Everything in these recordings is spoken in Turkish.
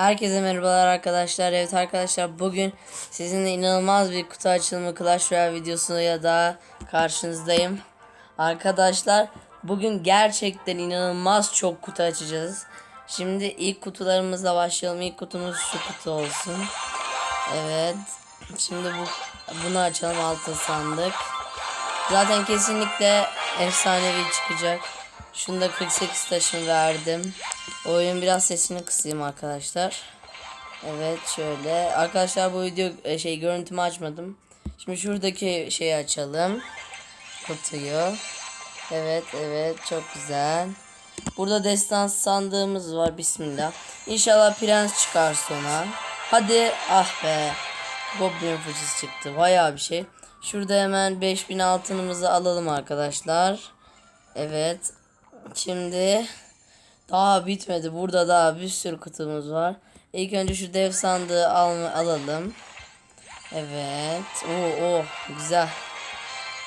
Herkese merhabalar arkadaşlar. Evet arkadaşlar bugün sizinle inanılmaz bir kutu açılımı Clash Royale videosuyla daha karşınızdayım. Arkadaşlar bugün gerçekten inanılmaz çok kutu açacağız. Şimdi ilk kutularımızla başlayalım. İlk kutumuz şu kutu olsun. Evet. Şimdi bu bunu açalım altın sandık. Zaten kesinlikle efsanevi çıkacak. Şunda 48 taşını verdim. Oyun biraz sesini kısayım arkadaşlar. Evet şöyle. Arkadaşlar bu video e, şey görüntümü açmadım. Şimdi şuradaki şeyi açalım. Kutuyu. Evet evet çok güzel. Burada destans sandığımız var. Bismillah. İnşallah prens çıkar sonra. Hadi ah be. Goblin fıçısı çıktı. Bayağı bir şey. Şurada hemen 5000 altınımızı alalım arkadaşlar. Evet. Şimdi daha bitmedi. Burada daha bir sürü kutumuz var. İlk önce şu dev sandığı al alalım. Evet. Oo, oo güzel.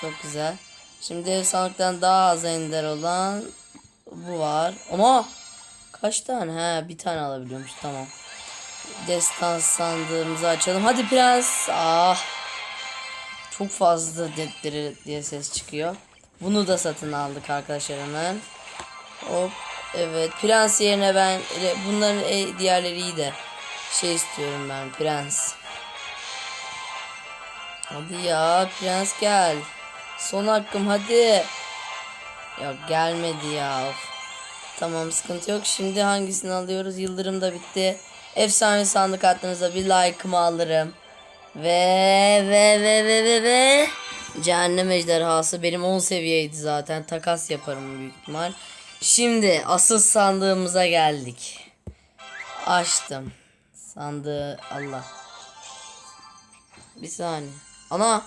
Çok güzel. Şimdi dev sandıktan daha az ender olan bu var. Ama kaç tane? He bir tane alabiliyormuş. Tamam. Destans sandığımızı açalım. Hadi prens. Ah. Çok fazla dedleri diye ses çıkıyor. Bunu da satın aldık arkadaşlar hemen. Hop. Evet. Prens yerine ben bunların e, diğerleri iyi de şey istiyorum ben. Prens. Hadi ya prens gel. Son hakkım hadi. Ya gelmedi ya. Of. Tamam sıkıntı yok. Şimdi hangisini alıyoruz? Yıldırım da bitti. Efsane sandık attığınızda bir like'ımı alırım. Ve ve ve ve ve ve Cehennem ejderhası benim 10 seviyeydi zaten. Takas yaparım büyük ihtimal. Şimdi asıl sandığımıza geldik. Açtım. Sandığı Allah. Bir saniye. Ana.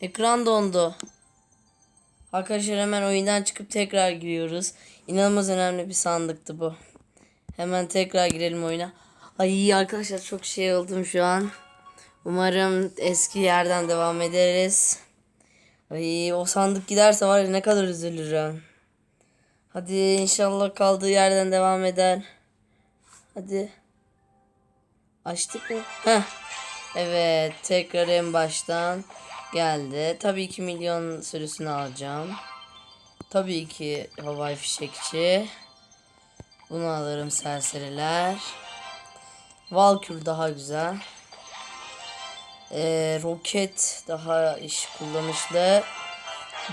Ekran dondu. Arkadaşlar hemen oyundan çıkıp tekrar giriyoruz. İnanılmaz önemli bir sandıktı bu. Hemen tekrar girelim oyuna. Ay arkadaşlar çok şey oldum şu an. Umarım eski yerden devam ederiz. Ay o sandık giderse var ya ne kadar üzülürüm. Hadi inşallah kaldığı yerden devam eder. Hadi. Açtık mı? Heh. Evet tekrar en baştan geldi. Tabii ki milyon sürüsünü alacağım. Tabii ki havai fişekçi. Bunu alırım serseriler. Valkür daha güzel. Ee, roket daha iş kullanışlı.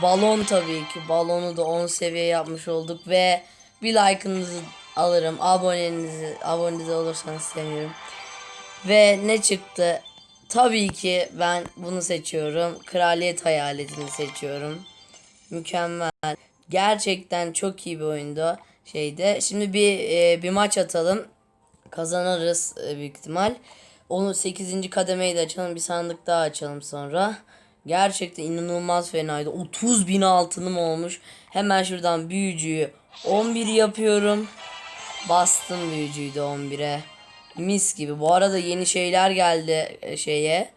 Balon tabii ki. Balonu da 10 seviye yapmış olduk ve bir like'ınızı alırım. Abonenizi, abonenize olursanız sevinirim. Ve ne çıktı? Tabii ki ben bunu seçiyorum. Kraliyet hayaletini seçiyorum. Mükemmel. Gerçekten çok iyi bir oyundu şeyde. Şimdi bir e, bir maç atalım. Kazanırız e, büyük ihtimal. Onu 8. kademeyi de açalım. Bir sandık daha açalım sonra. Gerçekten inanılmaz fenaydı. 30 bin altınım olmuş. Hemen şuradan büyücüyü 11 yapıyorum. Bastım büyücüyü de 11'e. Mis gibi. Bu arada yeni şeyler geldi e, şeye.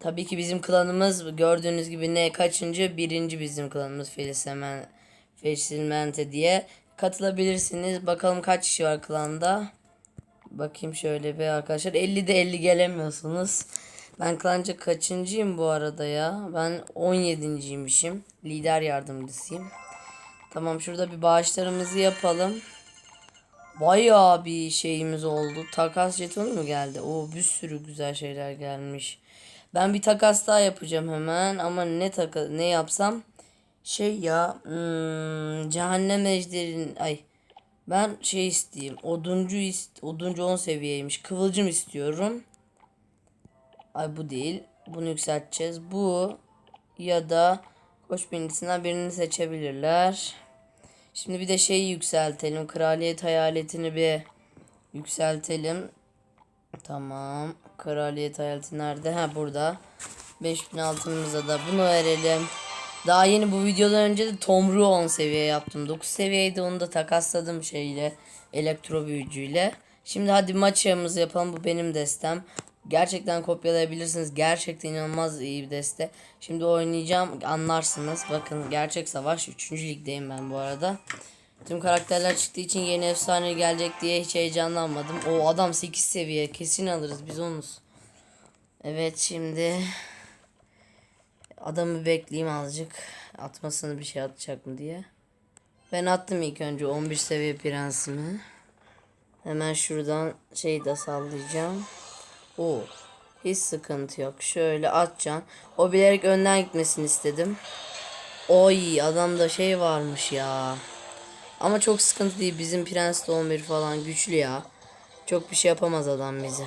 Tabii ki bizim klanımız gördüğünüz gibi ne kaçıncı? Birinci bizim klanımız Felismen, Felismente diye. Katılabilirsiniz. Bakalım kaç kişi var klanda. Bakayım şöyle bir arkadaşlar. 50'de 50 gelemiyorsunuz. Ben klanca kaçıncıyım bu arada ya? Ben 17.ymişim. Lider yardımcısıyım. Tamam şurada bir bağışlarımızı yapalım. Bayağı bir şeyimiz oldu. Takas jetonu mu geldi? O bir sürü güzel şeyler gelmiş. Ben bir takas daha yapacağım hemen ama ne takas ne yapsam şey ya hmm, cehennem ejderin ay ben şey isteyeyim oduncu ist oduncu 10 seviyeymiş kıvılcım istiyorum. Ay bu değil. Bunu yükselteceğiz. Bu ya da koç bilgisinden birini seçebilirler. Şimdi bir de şeyi yükseltelim. Kraliyet hayaletini bir yükseltelim. Tamam. Kraliyet hayaleti nerede? Ha burada. 5000 altınımıza da bunu verelim. Daha yeni bu videodan önce de Tomru 10 seviye yaptım. 9 seviyeydi onu da takasladım şeyle. Elektro büyücüyle. Şimdi hadi maçımızı yapalım. Bu benim destem. Gerçekten kopyalayabilirsiniz. Gerçekten inanılmaz iyi bir deste. Şimdi oynayacağım anlarsınız. Bakın gerçek savaş 3. ligdeyim ben bu arada. Tüm karakterler çıktığı için yeni efsane gelecek diye hiç heyecanlanmadım. O adam 8 seviye kesin alırız biz onuz. Evet şimdi adamı bekleyeyim azıcık. Atmasını bir şey atacak mı diye. Ben attım ilk önce 11 seviye prensimi. Hemen şuradan şeyi de sallayacağım. O hiç sıkıntı yok. Şöyle atacaksın. O bilerek önden gitmesini istedim. Oy adamda şey varmış ya. Ama çok sıkıntı değil. Bizim prens de 11 falan güçlü ya. Çok bir şey yapamaz adam bize.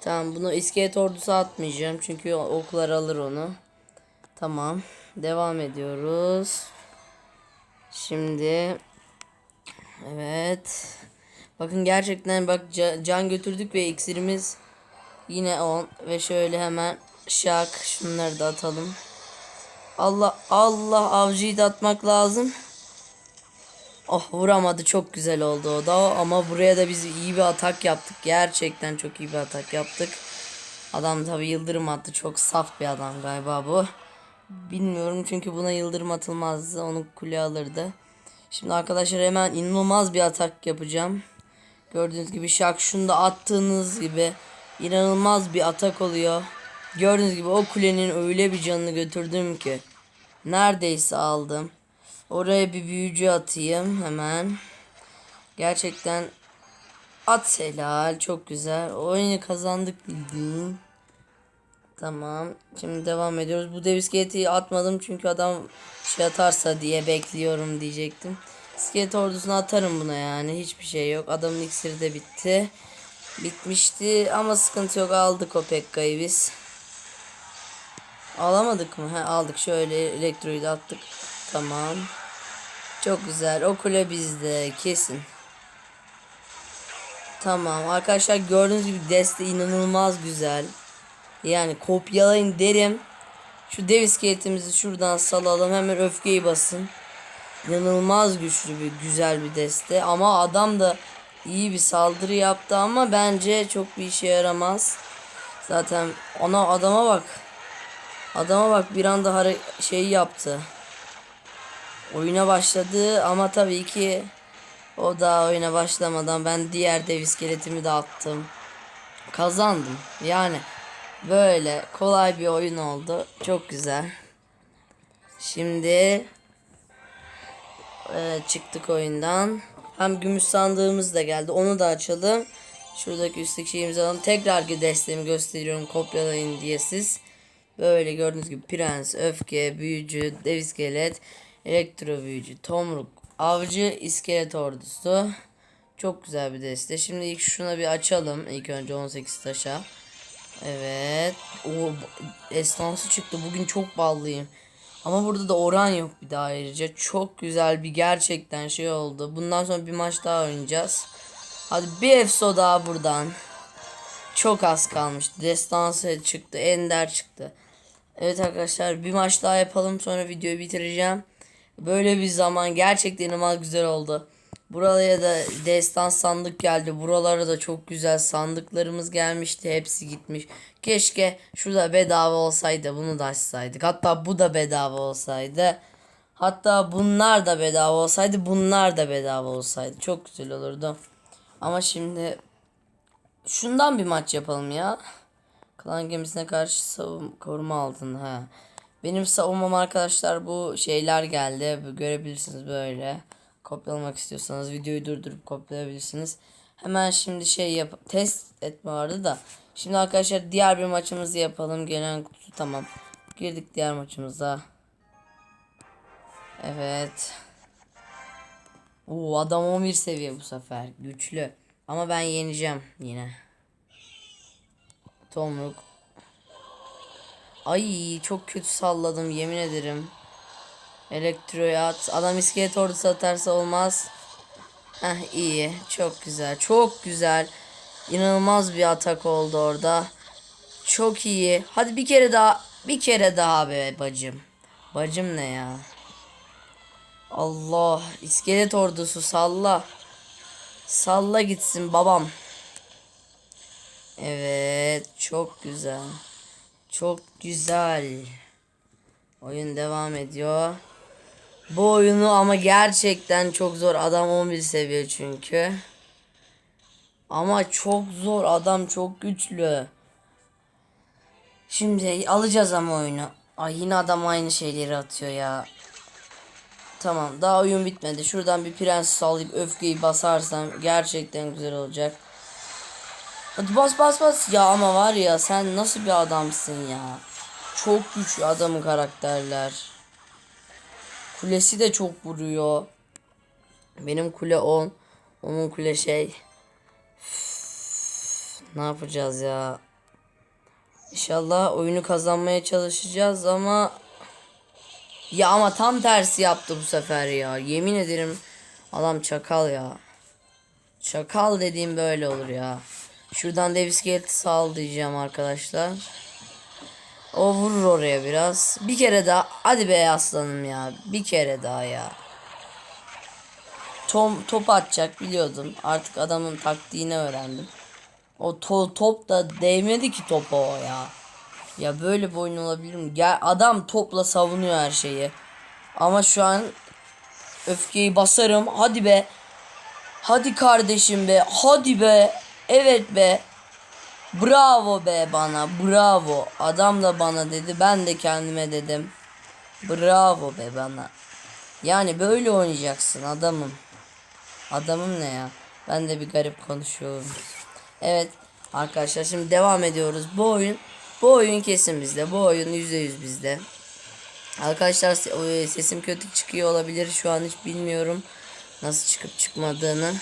Tamam bunu iskelet ordusu atmayacağım. Çünkü oklar alır onu. Tamam. Devam ediyoruz. Şimdi evet. Bakın gerçekten bak ca- can götürdük ve iksirimiz yine 10 ve şöyle hemen şak şunları da atalım. Allah Allah avcıyı da atmak lazım. Oh vuramadı çok güzel oldu o da ama buraya da biz iyi bir atak yaptık. Gerçekten çok iyi bir atak yaptık. Adam tabi yıldırım attı. Çok saf bir adam galiba bu. Bilmiyorum çünkü buna yıldırım atılmazdı. Onu kule alırdı. Şimdi arkadaşlar hemen inanılmaz bir atak yapacağım. Gördüğünüz gibi şak şunu da attığınız gibi inanılmaz bir atak oluyor. Gördüğünüz gibi o kulenin öyle bir canını götürdüm ki. Neredeyse aldım. Oraya bir büyücü atayım hemen. Gerçekten at helal çok güzel. Oyunu kazandık bildiğin. Tamam. Şimdi devam ediyoruz. Bu dev atmadım çünkü adam şey atarsa diye bekliyorum diyecektim. İskelet ordusunu atarım buna yani. Hiçbir şey yok. Adamın iksiri de bitti. Bitmişti ama sıkıntı yok. Aldık o Pekka'yı biz. Alamadık mı? He, aldık. Şöyle elektroyu da attık. Tamam. Çok güzel. O kule bizde. Kesin. Tamam. Arkadaşlar gördüğünüz gibi deste inanılmaz güzel. Yani kopyalayın derim. Şu dev iskeletimizi şuradan salalım. Hemen öfkeyi basın. İnanılmaz güçlü bir güzel bir deste. Ama adam da iyi bir saldırı yaptı ama bence çok bir işe yaramaz. Zaten ona adama bak. Adama bak bir anda hare şey yaptı. Oyuna başladı ama tabii ki o daha oyuna başlamadan ben diğer dev iskeletimi de attım. Kazandım. Yani böyle kolay bir oyun oldu. Çok güzel. Şimdi e, çıktık oyundan. Hem gümüş sandığımız da geldi. Onu da açalım. Şuradaki üstteki şeyimizi alalım. Tekrar bir desteğimi gösteriyorum. Kopyalayın diye siz. Böyle gördüğünüz gibi prens, öfke, büyücü, dev iskelet, elektro büyücü, tomruk, avcı, iskelet ordusu. Çok güzel bir deste. Şimdi ilk şuna bir açalım. İlk önce 18 taşa. Evet. O estansı çıktı. Bugün çok ballıyım. Ama burada da oran yok bir daha ayrıca. Çok güzel bir gerçekten şey oldu. Bundan sonra bir maç daha oynayacağız. Hadi bir EFSO daha buradan. Çok az kalmıştı. Destansı çıktı. Ender çıktı. Evet arkadaşlar bir maç daha yapalım. Sonra videoyu bitireceğim. Böyle bir zaman gerçekten inanılmaz güzel oldu. Buraya da destan sandık geldi. Buralara da çok güzel sandıklarımız gelmişti. Hepsi gitmiş. Keşke şurada bedava olsaydı bunu da açsaydık. Hatta bu da bedava olsaydı. Hatta bunlar da bedava olsaydı bunlar da bedava olsaydı. Çok güzel olurdu. Ama şimdi şundan bir maç yapalım ya. Klan gemisine karşı savun koruma altında ha. Benim savunmam arkadaşlar bu şeyler geldi. Görebilirsiniz böyle. Kopyalamak istiyorsanız videoyu durdurup kopyalayabilirsiniz. Hemen şimdi şey yap test etme vardı da. Şimdi arkadaşlar diğer bir maçımızı yapalım. Gelen kutu tamam. Girdik diğer maçımıza. Evet. Oo adam 11 seviye bu sefer. Güçlü. Ama ben yeneceğim yine. Tomruk. Ay çok kötü salladım yemin ederim. Elektroya at. Adam iskelet ordusu atarsa olmaz. Heh iyi. Çok güzel. Çok güzel. İnanılmaz bir atak oldu orada. Çok iyi. Hadi bir kere daha. Bir kere daha be bacım. Bacım ne ya? Allah. iskelet ordusu salla. Salla gitsin babam. Evet. Çok güzel. Çok güzel. Oyun devam ediyor. Bu oyunu ama gerçekten çok zor. Adam 11 seviye çünkü. Ama çok zor. Adam çok güçlü. Şimdi alacağız ama oyunu. Ay yine adam aynı şeyleri atıyor ya. Tamam daha oyun bitmedi. Şuradan bir prens sallayıp öfkeyi basarsam gerçekten güzel olacak. Hadi bas bas bas. Ya ama var ya sen nasıl bir adamsın ya. Çok güçlü adamın karakterler. Kulesi de çok vuruyor. Benim kule 10. Onun kule şey. Üf, ne yapacağız ya? İnşallah oyunu kazanmaya çalışacağız ama ya ama tam tersi yaptı bu sefer ya. Yemin ederim adam çakal ya. Çakal dediğim böyle olur ya. Şuradan dev iskeleti sağlayacağım arkadaşlar. O vurur oraya biraz. Bir kere daha. Hadi be aslanım ya. Bir kere daha ya. Tom, top atacak biliyordum. Artık adamın taktiğini öğrendim. O to, top da değmedi ki topa o ya. Ya böyle bir oyun olabilir mi? Gel adam topla savunuyor her şeyi. Ama şu an öfkeyi basarım. Hadi be. Hadi kardeşim be. Hadi be. Evet be. Bravo be bana. Bravo. Adam da bana dedi. Ben de kendime dedim. Bravo be bana. Yani böyle oynayacaksın adamım. Adamım ne ya? Ben de bir garip konuşuyorum. Evet arkadaşlar şimdi devam ediyoruz. Bu oyun bu oyun kesin bizde. Bu oyun %100 bizde. Arkadaşlar o- sesim kötü çıkıyor olabilir. Şu an hiç bilmiyorum nasıl çıkıp çıkmadığını.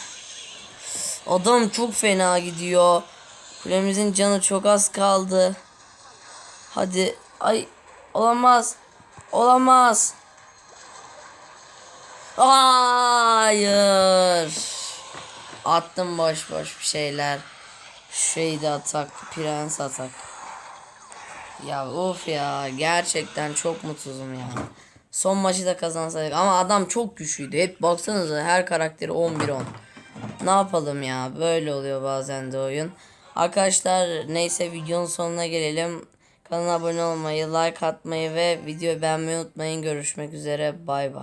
Adam çok fena gidiyor. Kulemizin canı çok az kaldı. Hadi. Ay olamaz. Olamaz. Hayır. Attım boş boş bir şeyler. Şeyde atak, prens atak. Ya of ya gerçekten çok mutsuzum ya. Son maçı da kazansaydık ama adam çok güçlüydü. Hep baksanıza her karakteri 11-10. Ne yapalım ya böyle oluyor bazen de oyun. Arkadaşlar neyse videonun sonuna gelelim. Kanala abone olmayı, like atmayı ve videoyu beğenmeyi unutmayın. Görüşmek üzere. Bay bay.